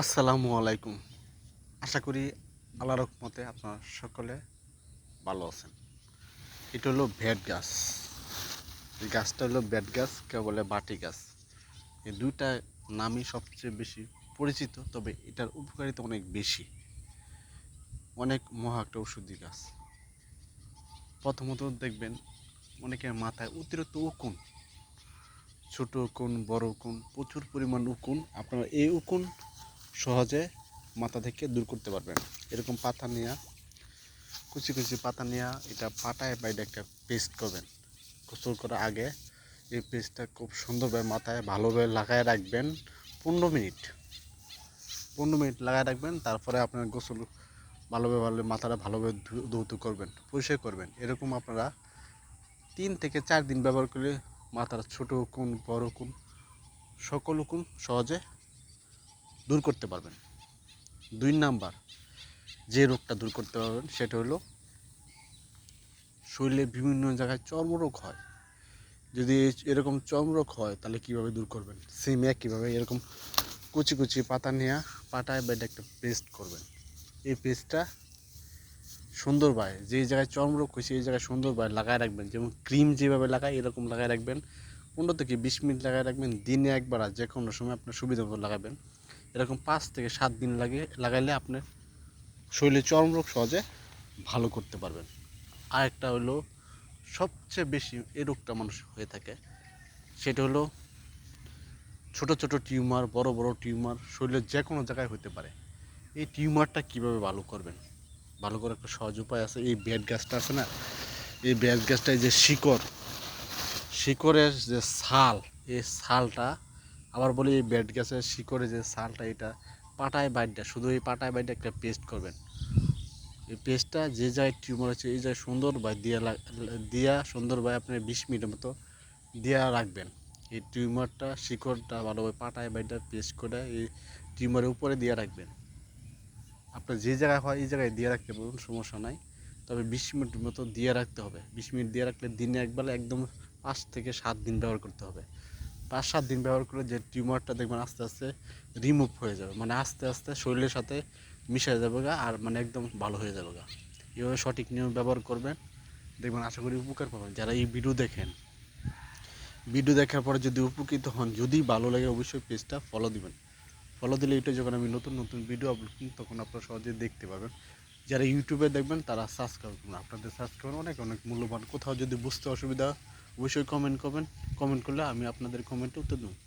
আসসালামু আলাইকুম। আশা করি আল্লাহ রহমতে আপনারা সকলে ভালো আছেন। এটা হলো ভ্যাট গাছ। এই গাছটা হলো বেট গাছ, কেউ বলে বাটি গাছ। এই দুইটা নামই সবচেয়ে বেশি পরিচিত, তবে এটার উপকারিতা অনেক বেশি। অনেক মহা একটা ওষুধি গাছ। প্রথমত দেখবেন, অনেকের মাথায় অতিরিক্ত উকুন। ছোট উকুন, বড় উকুন, প্রচুর পরিমাণ উকুন। আপনারা এই উকুন সহজে মাথা থেকে দূর করতে পারবেন। এরকম পাতা নেওয়া কুচি কুচি পাতা নেওয়া এটা পাটায় বাইরে একটা পেস্ট করবেন। গোসল করার আগে এই পেস্টটা খুব সুন্দরভাবে মাথায় ভালোভাবে লাগায় রাখবেন পনেরো মিনিট। পনেরো মিনিট লাগায় রাখবেন, তারপরে আপনার গোসল ভালোভাবে ভালো মাথাটা ভালোভাবে ধৌত করবেন, পরিষ্কার করবেন। এরকম আপনারা তিন থেকে চার দিন ব্যবহার করলে মাথার ছোট কোন বড় কোন সকল কোন সহজে দূর করতে পারবেন। দুই নাম্বার যে রোগটা দূর করতে পারবেন সেটা হলো শরীরে বিভিন্ন জায়গায় চর্মরোগ হয়। যদি এরকম চর্মরোগ হয় তাহলে কীভাবে দূর করবেন? সেম কীভাবে এরকম কুচি কুচি পাতা নিয়ে পাটায় বেড একটা পেস্ট করবেন। এই পেস্টটা সুন্দর বায় যে জায়গায় চর্মরোগ হয়েছে এই জায়গায় সুন্দর বায় লাগায় রাখবেন। যেমন ক্রিম যেভাবে লাগায় এরকম লাগায় রাখবেন, পনেরো থেকে বিশ মিনিট লাগায় রাখবেন, দিনে একবার আর যে কোনো সময় আপনার সুবিধা মতো লাগাবেন। এরকম পাঁচ থেকে সাত দিন লাগে, লাগাইলে আপনার শরীরে চর্মরোগ সহজে ভালো করতে পারবেন। আরেকটা হলো সবচেয়ে বেশি এই রোগটা মানুষ হয়ে থাকে, সেটা হলো ছোট ছোট টিউমার, বড় বড় টিউমার শরীরের যে কোনো জায়গায় হতে পারে। এই টিউমারটা কীভাবে ভালো করবেন? ভালো করে একটা সহজ উপায় আছে, এই বেড গাছটা আছে না, এই বেড গাছটায় যে শিকড়, শিকড়ের যে ছাল, এই ছালটা আবার বলি এই বেড গাছের শিকড়ের যে ছালটা এটা, পাটায় বাইটটা, শুধু এই পাটায় বাইটটা একটা পেস্ট করবেন। এই পেস্টটা যে জায়গায় টিউমার আছে, এই জায়গায় সুন্দর বা দিয়া দিয়া সুন্দর বা আপনি বিশ মিনিটের মতো দিয়া রাখবেন। এই টিউমারটা শিকড়টা ভালোভাবে পাটায় বাইটটা পেস্ট করে এই টিউমারের উপরে দিয়ে রাখবেন। আপনার যে জায়গায় হয়, এই জায়গায় দিয়ে রাখতে পারবেন, সমস্যা নাই। তবে বিশ মিনিট মতো দিয়ে রাখতে হবে। বিশ মিনিট দিয়ে রাখলে দিনে একবার একদম পাঁচ থেকে সাত দিন ব্যবহার করতে হবে। পাঁচ সাত দিন ব্যবহার করলে যে টিউমারটা দেখবেন আস্তে আস্তে রিমুভ হয়ে যাবে। মানে আস্তে আস্তে শরীরের সাথে মিশে যাবে গা আর মানে একদম ভালো হয়ে যাবে গা। এভাবে সঠিক নিয়ম ব্যবহার করবেন। দেখবেন আশা করি উপকার পাবেন। যারা এই ভিডিও দেখেন, ভিডিও দেখার পরে যদি উপকৃত হন, যদি ভালো লাগে অবশ্যই পেজটা ফলো দিবেন। ফলো দিলে এটা যখন আমি নতুন নতুন ভিডিও আপলোড করি, তখন আপনারা সহজে দেখতে পাবেন। যারা ইউটিউবে দেখবেন, তারা সার্চ করবেন আপনাদের সার্চ সাবস্ক্রাইব অনেক অনেক মূল্যবান। কোথাও যদি বুঝতে অসুবিধা অবশ্যই কমেন্ট করবেন। কমেন্ট করলে আমি আপনাদের কমেন্টে উত্তর দেবো।